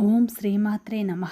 ఓం శ్రీమాత్రే నమ.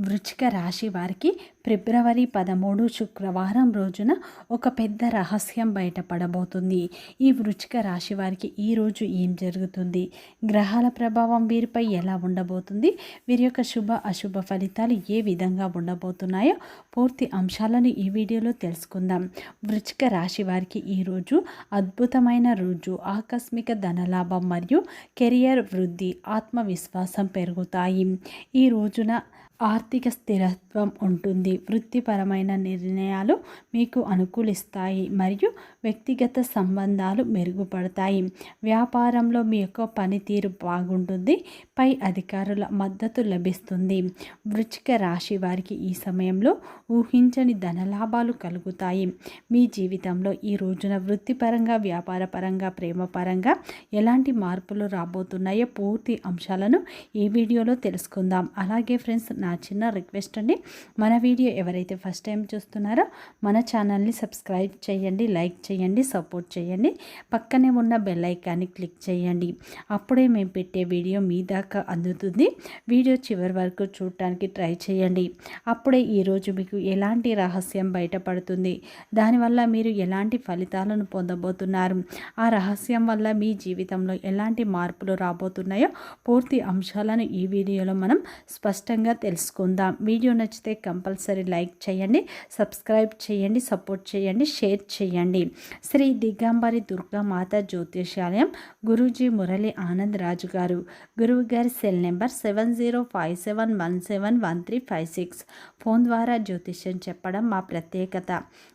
వృచ్చిక రాశి వారికి ఫిబ్రవరి పదమూడు శుక్రవారం రోజున ఒక పెద్ద రహస్యం బయటపడబోతుంది. ఈ వృచ్చిక రాశి వారికి ఈరోజు ఏం జరుగుతుంది? గ్రహాల ప్రభావం వీరిపై ఎలా ఉండబోతుంది? వీరి యొక్క శుభ అశుభ ఫలితాలు ఏ విధంగా ఉండబోతున్నాయో పూర్తి అంశాలను ఈ వీడియోలో తెలుసుకుందాం. వృచ్చిక రాశి వారికి ఈరోజు అద్భుతమైన రోజు. ఆకస్మిక ధనలాభం మరియు కెరియర్ వృద్ధి ఆత్మవిశ్వాసం పెరుగుతాయి. ఈ రోజున ఆర్థిక స్థిరత్వం ఉంటుంది. వృత్తిపరమైన నిర్ణయాలు మీకు అనుకూలిస్తాయి మరియు వ్యక్తిగత సంబంధాలు మెరుగుపడతాయి. వ్యాపారంలో మీ యొక్క పనితీరు బాగుంటుంది. పై అధికారుల మద్దతు లభిస్తుంది. వృచ్చిక రాశి వారికి ఈ సమయంలో ఊహించని ధనలాభాలు కలుగుతాయి. మీ జీవితంలో ఈ రోజున వృత్తిపరంగా వ్యాపారపరంగా ప్రేమపరంగా ఎలాంటి మార్పులు రాబోతున్నాయో పూర్తి అంశాలను ఈ వీడియోలో తెలుసుకుందాం. అలాగే ఫ్రెండ్స్ నా నా చిన్న రిక్వెస్ట్ అండి. మన వీడియో ఎవరైతే ఫస్ట్ టైం చూస్తున్నారో మన ఛానల్ని సబ్స్క్రైబ్ చేయండి లైక్ చేయండి సపోర్ట్ చేయండి. పక్కనే ఉన్న బెల్ ఐకాన్ని క్లిక్ చేయండి. అప్పుడే మేము పెట్టే వీడియో మీ దాకా అందుతుంది. వీడియో చివరి వరకు చూడటానికి ట్రై చేయండి. అప్పుడే ఈరోజు మీకు ఎలాంటి రహస్యం బయటపడుతుంది? దానివల్ల మీరు ఎలాంటి ఫలితాలను పొందబోతున్నారు? ఆ రహస్యం వల్ల మీ జీవితంలో ఎలాంటి మార్పులు రాబోతున్నాయో పూర్తి అంశాలను ఈ వీడియోలో మనం స్పష్టంగా తెలుసు తెలుసుకుందాం. వీడియో నచ్చితే కంపల్సరీ లైక్ చేయండి సబ్స్క్రైబ్ చేయండి సపోర్ట్ చేయండి షేర్ చేయండి. శ్రీ దిగంబరి దుర్గామాత జ్యోతిషాలయం గురూజీ మురళి ఆనంద్ రాజు గారు. గురువు గారి cell number seven zero five seven one seven one three five six. Phone ద్వారా జ్యోతిష్యం చెప్పడం మా ప్రత్యేకత.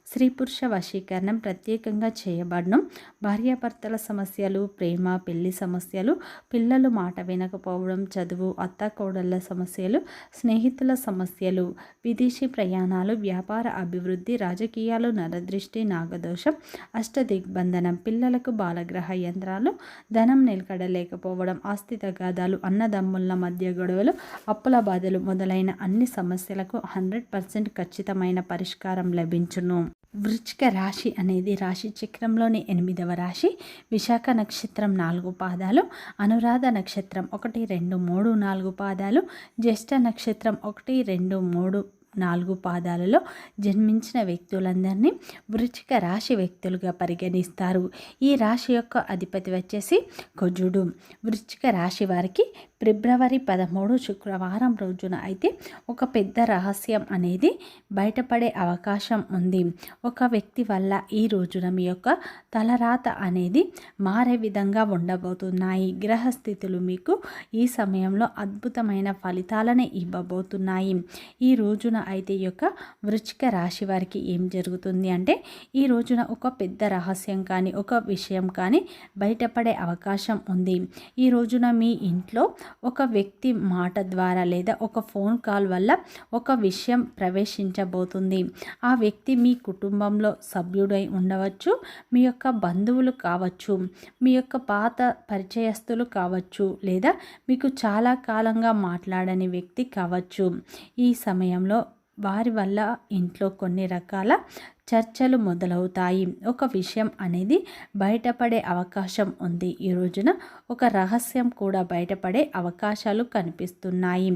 స్త్రీ పురుష వశీకరణం ప్రత్యేకంగా చేయబడడం భార్యాభర్తల సమస్యలు ప్రేమ పెళ్ళి సమస్యలు పిల్లలు మాట వినకపోవడం చదువు అత్త కోడళ్ళ సమస్యలు స్నేహితుల సమస్యలు విదేశీ ప్రయాణాలు వ్యాపార అభివృద్ధి రాజకీయాలు నరదృష్టి నాగదోషం అష్టదిగ్బంధనం పిల్లలకు బాలగ్రహ యంత్రాలు ధనం నిలకడలేకపోవడం ఆస్తి తగాదాలు అన్నదమ్ముల మధ్య గొడవలు అప్పుల బాధలు మొదలైన అన్ని సమస్యలకు హండ్రెడ్ పర్సెంట్ ఖచ్చితమైన పరిష్కారం లభించును. వృచ్చిక రాశి అనేది రాశి చక్రంలోని ఎనిమిదవ రాశి. విశాఖ నక్షత్రం నాలుగు పాదాలు అనురాధ నక్షత్రం ఒకటి రెండు మూడు నాలుగు పాదాలు జ్యేష్ఠ నక్షత్రం ఒకటి రెండు మూడు నాలుగు పాదాలలో జన్మించిన వ్యక్తులందరినీ వృచ్చిక రాశి వ్యక్తులుగా పరిగణిస్తారు. ఈ రాశి యొక్క అధిపతి వచ్చేసి కుజుడు. వృచ్చిక రాశి వారికి ఫిబ్రవరి పదమూడు శుక్రవారం రోజున అయితే ఒక పెద్ద రహస్యం అనేది బయటపడే అవకాశం ఉంది. ఒక వ్యక్తి వల్ల ఈ రోజున మీ యొక్క తలరాత అనేది మారే విధంగా ఉండబోతున్నాయి. గ్రహస్థితులు మీకు ఈ సమయంలో అద్భుతమైన ఫలితాలను ఇవ్వబోతున్నాయి. ఈ రోజున అయితే ఈ యొక్క వృచ్చిక రాశి వారికి ఏం జరుగుతుంది అంటే ఈ రోజున ఒక పెద్ద రహస్యం కానీ ఒక విషయం కానీ బయటపడే అవకాశం ఉంది. ఈ రోజున మీ ఇంట్లో ఒక వ్యక్తి మాట ద్వారా లేదా ఒక ఫోన్ కాల్ వల్ల ఒక విషయం ప్రవేశించబోతుంది. ఆ వ్యక్తి మీ కుటుంబంలో సభ్యుడై ఉండవచ్చు మీ యొక్క బంధువులు కావచ్చు మీ యొక్క పాత పరిచయస్తులు కావచ్చు లేదా మీకు చాలా కాలంగా మాట్లాడని వ్యక్తి కావచ్చు. ఈ సమయంలో వారి వల్ల ఇంట్లో కొన్ని రకాల చర్చలు మొదలవుతాయి. ఒక విషయం అనేది బయటపడే అవకాశం ఉంది. ఈ రోజున ఒక రహస్యం కూడా బయటపడే అవకాశాలు కనిపిస్తున్నాయి.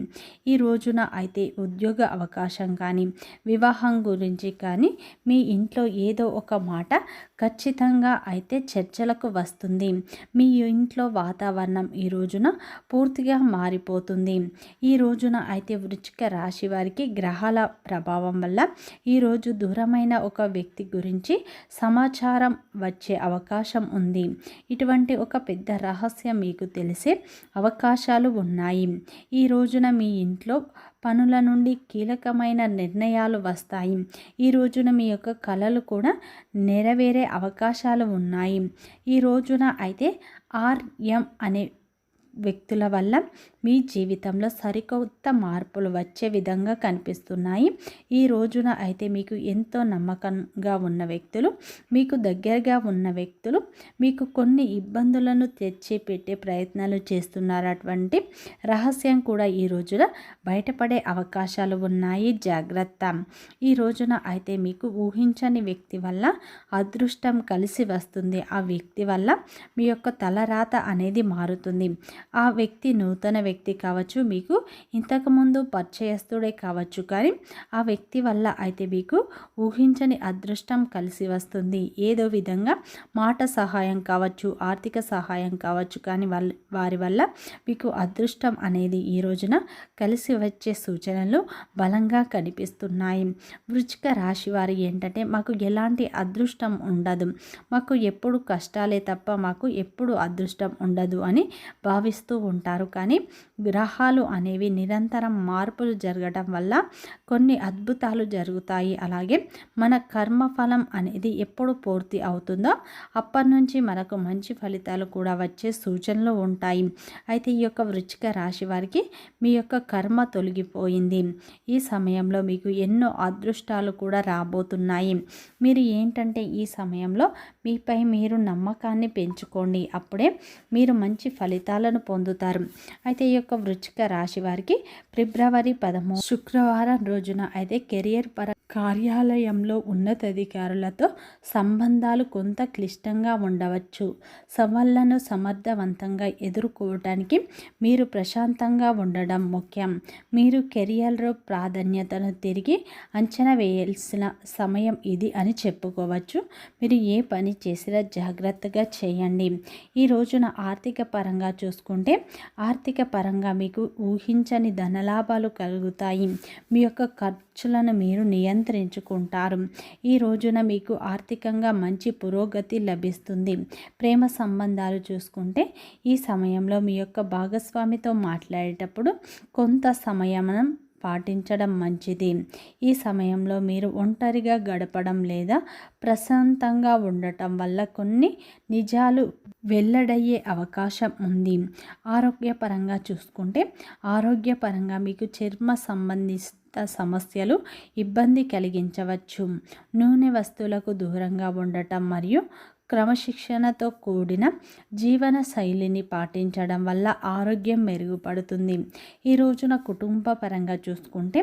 ఈ రోజున అయితే ఉద్యోగ అవకాశం కానీ వివాహం గురించి కానీ మీ ఇంట్లో ఏదో ఒక మాట ఖచ్చితంగా అయితే చర్చలకు వస్తుంది. మీ ఇంట్లో వాతావరణం ఈ రోజున పూర్తిగా మారిపోతుంది. ఈ రోజున అయితే వృచ్చిక రాశి వారికి గ్రహాల ప్రభావం వల్ల ఈరోజు దూరమైన ఒక ఒక వ్యక్తి గురించి సమాచారం వచ్చే అవకాశం ఉంది. ఇటువంటి ఒక పెద్ద రహస్యం మీకు తెలిసే అవకాశాలు ఉన్నాయి. ఈ రోజున మీ ఇంట్లో పనుల నుండి కీలకమైన నిర్ణయాలు వస్తాయి. ఈ రోజున మీ యొక్క కళలు కూడా నెరవేరే అవకాశాలు ఉన్నాయి. ఈ రోజున అయితే ఆర్ఎం అనే వ్యక్తుల వల్ల మీ జీవితంలో సరికొత్త మార్పులు వచ్చే విధంగా కనిపిస్తున్నాయి. ఈ రోజున అయితే మీకు ఎంతో నమ్మకంగా ఉన్న వ్యక్తులు మీకు దగ్గరగా ఉన్న వ్యక్తులు మీకు కొన్ని ఇబ్బందులను తెచ్చిపెట్టే ప్రయత్నాలు చేస్తున్నారు అటువంటి రహస్యం కూడా ఈ రోజున బయటపడే అవకాశాలు ఉన్నాయి. జాగ్రత్త. ఈ రోజున అయితే మీకు ఊహించని వ్యక్తి వల్ల అదృష్టం కలిసి వస్తుంది. ఆ వ్యక్తి వల్ల మీ యొక్క తలరాత అనేది మారుతుంది. ఆ వ్యక్తి నూతన వ్యక్తి కావచ్చు మీకు ఇంతకుముందు పరిచయస్తుడే కావచ్చు. కానీ ఆ వ్యక్తి వల్ల అయితే మీకు ఊహించని అదృష్టం కలిసి వస్తుంది. ఏదో విధంగా మాట సహాయం కావచ్చు ఆర్థిక సహాయం కావచ్చు కానీ వాళ్ళ వారి వల్ల మీకు అదృష్టం అనేది ఈ రోజున కలిసి వచ్చే సూచనలు బలంగా కనిపిస్తున్నాయి. వృచ్చిక రాశి వారి ఏంటంటే మాకు ఎలాంటి అదృష్టం ఉండదు. మాకు ఎప్పుడు కష్టాలే తప్ప మాకు ఎప్పుడు అదృష్టం ఉండదు అని భావి భావిస్తూ ఉంటారు. కానీ గ్రహాలు అనేవి నిరంతరం మార్పులు జరగడం వల్ల కొన్ని అద్భుతాలు జరుగుతాయి. అలాగే మన కర్మఫలం అనేది ఎప్పుడు పూర్తి అవుతుందో అప్పటి నుంచి మనకు మంచి ఫలితాలు కూడా వచ్చే సూచనలు ఉంటాయి. అయితే ఈ యొక్క వృచ్చిక రాశి వారికి మీ యొక్క కర్మ తొలగిపోయింది. ఈ సమయంలో మీకు ఎన్నో అదృష్టాలు కూడా రాబోతున్నాయి. మీరు ఏంటంటే ఈ సమయంలో మీపై మీరు నమ్మకాన్ని పెంచుకోండి. అప్పుడే మీరు మంచి ఫలితాలను పొందుతారు. అయితే ఈ యొక్క వృచ్చిక రాశి వారికి ఫిబ్రవరి పదమూడు శుక్రవారం రోజున అయితే కెరియర్ పర కార్యాలయంలో ఉన్నతాధికారులతో సంబంధాలు కొంత క్లిష్టంగా ఉండవచ్చు. సవాళ్ళను సమర్థవంతంగా ఎదుర్కోవటానికి మీరు ప్రశాంతంగా ఉండడం ముఖ్యం. మీరు కెరియర్లో ప్రాధాన్యతను తిరిగి అంచనా వేయాల్సిన సమయం ఇది అని చెప్పుకోవచ్చు. మీరు ఏ పని చేసినా జాగ్రత్తగా చేయండి. ఈ రోజున ఆర్థిక పరంగా చూసుకుంటే ఆర్థిక పరంగా మీకు ఊహించని ధనలాభాలు కలుగుతాయి. మీ యొక్క ఖర్చులను మీరు నియంత్రించుకుంటారు. ఈ రోజున మీకు ఆర్థికంగా మంచి పురోగతి లభిస్తుంది. ప్రేమ సంబంధాలు చూసుకుంటే ఈ సమయంలో మీ యొక్క భాగస్వామితో మాట్లాడేటప్పుడు కొంత సమయం పాటించడం మంచిది. ఈ సమయంలో మీరు ఒంటరిగా గడపడం లేదా ప్రశాంతంగా ఉండటం వల్ల కొన్ని నిజాలు వెల్లడయ్యే అవకాశం ఉంది. ఆరోగ్యపరంగా చూసుకుంటే ఆరోగ్యపరంగా మీకు చర్మ సంబంధిత సమస్యలు ఇబ్బంది కలిగించవచ్చు. నూనె వస్తువులకు దూరంగా ఉండటం మరియు క్రమశిక్షణతో కూడిన జీవన శైలిని పాటించడం వల్ల ఆరోగ్యం మెరుగుపడుతుంది. ఈ రోజున కుటుంబ పరంగా చూసుకుంటే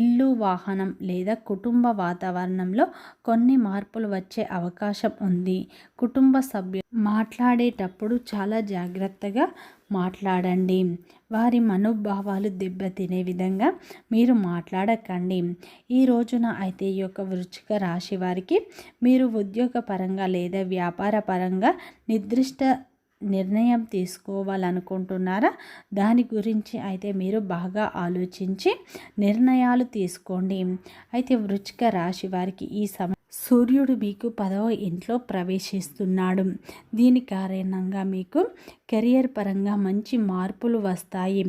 ఇల్లు వాహనం లేదా కుటుంబ వాతావరణంలో కొన్ని మార్పులు వచ్చే అవకాశం ఉంది. కుటుంబ సభ్యులు మాట్లాడేటప్పుడు చాలా జాగ్రత్తగా మాట్లాడండి. వారి మనోభావాలు దెబ్బతినే విధంగా మీరు మాట్లాడకండి. ఈ రోజున అయితే ఈ యొక్క వృచ్చిక రాశి వారికి మీరు ఉద్యోగపరంగా లేదా వ్యాపార పరంగా నిర్దిష్ట నిర్ణయం తీసుకోవాలనుకుంటున్నారా? దాని గురించి అయితే మీరు బాగా ఆలోచించి నిర్ణయాలు తీసుకోండి. అయితే వృచ్చిక రాశి వారికి ఈ సమ సూర్యుడు మీకు పదవ ఇంట్లో ప్రవేశిస్తున్నాడు. దీని కారణంగా మీకు కెరియర్ పరంగా మంచి మార్పులు వస్తాయి.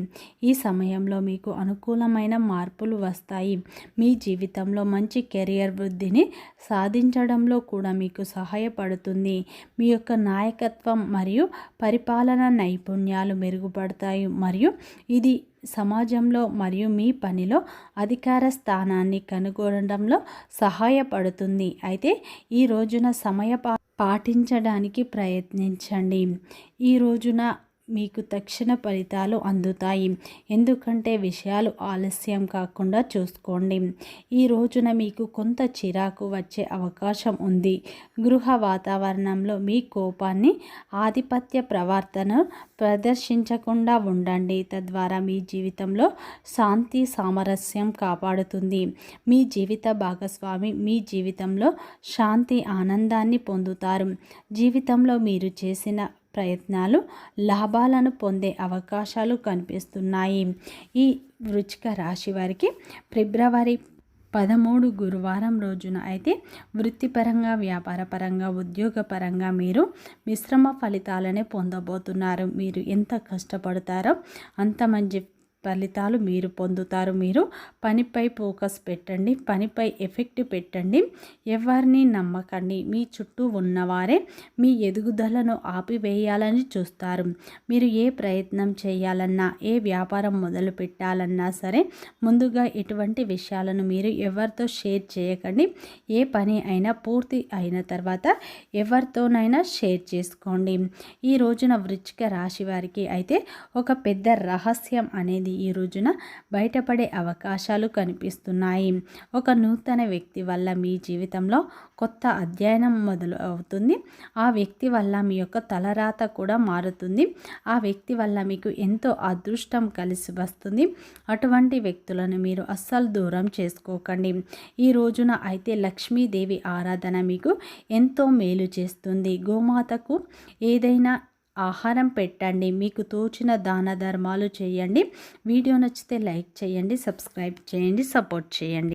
ఈ సమయంలో మీకు అనుకూలమైన మార్పులు వస్తాయి. మీ జీవితంలో మంచి కెరియర్ వృద్ధిని సాధించడంలో కూడా మీకు సహాయపడుతుంది. మీ యొక్క నాయకత్వం మరియు పరిపాలన నైపుణ్యాలు మెరుగుపడతాయి. మరియు ఇది సమాజంలో మరియు మీ పనిలో అధికార స్థానాన్ని కనుగొనడంలో సహాయపడుతుంది. అయితే ఈ రోజున సమయ పాటించడానికి ప్రయత్నించండి. ఈ రోజున మీకు తక్షణ ఫలితాలు అందుతాయి. ఎందుకంటే విషయాలు ఆలస్యం కాకుండా చూసుకోండి. ఈ రోజున మీకు కొంత చిరాకు వచ్చే అవకాశం ఉంది. గృహ వాతావరణంలో మీ కోపాన్ని ఆధిపత్య ప్రవర్తన ప్రదర్శించకుండా ఉండండి. తద్వారా మీ జీవితంలో శాంతి సామరస్యం కాపాడుతుంది. మీ జీవిత భాగస్వామి మీ జీవితంలో శాంతి ఆనందాన్ని పొందుతారు. జీవితంలో మీరు చేసిన ప్రయత్నాలు లాభాలను పొందే అవకాశాలు కనిపిస్తున్నాయి. ఈ వృచ్చిక రాశి వారికి ఫిబ్రవరి పదమూడు గురువారం రోజున అయితే వృత్తిపరంగా వ్యాపారపరంగా ఉద్యోగపరంగా మీరు మిశ్రమ ఫలితాలనే పొందబోతున్నారు. మీరు ఎంత కష్టపడతారో అంత మంచి ఫలితాలు మీరు పొందుతారు. మీరు పనిపై ఫోకస్ పెట్టండి. పనిపై ఎఫెక్ట్ పెట్టండి. ఎవరిని నమ్మకండి. మీ చుట్టూ ఉన్నవారే మీ ఎదుగుదలను ఆపివేయాలని చూస్తారు. మీరు ఏ ప్రయత్నం చేయాలన్నా ఏ వ్యాపారం మొదలు పెట్టాలన్నా సరే ముందుగా ఎటువంటి విషయాలను మీరు ఎవరితో షేర్ చేయకండి. ఏ పని అయినా పూర్తి అయిన తర్వాత ఎవరితోనైనా షేర్ చేసుకోండి. ఈ రోజున వృచ్చిక రాశి వారికి అయితే ఒక పెద్ద రహస్యం అనేది అనేది ఈ రోజున బయటపడే అవకాశాలు కనిపిస్తున్నాయి. ఒక నూతన వ్యక్తి వల్ల మీ జీవితంలో కొత్త అధ్యయనం మొదలు అవుతుంది. ఆ వ్యక్తి వల్ల మీ యొక్క తలరాత కూడా మారుతుంది. ఆ వ్యక్తి వల్ల మీకు ఎంతో అదృష్టం కలిసి వస్తుంది. అటువంటి వ్యక్తులను మీరు అస్సలు దూరం చేసుకోకండి. ఈ రోజున అయితే లక్ష్మీదేవి ఆరాధన మీకు ఎంతో మేలు చేస్తుంది. గోమాతకు ఏదైనా ఆహారం పెట్టండి మీకు తోచిన దాన ధర్మాలు చేయండి. వీడియో నచ్చితే లైక్ చేయండి సబ్స్క్రైబ్ చేయండి సపోర్ట్ చేయండి.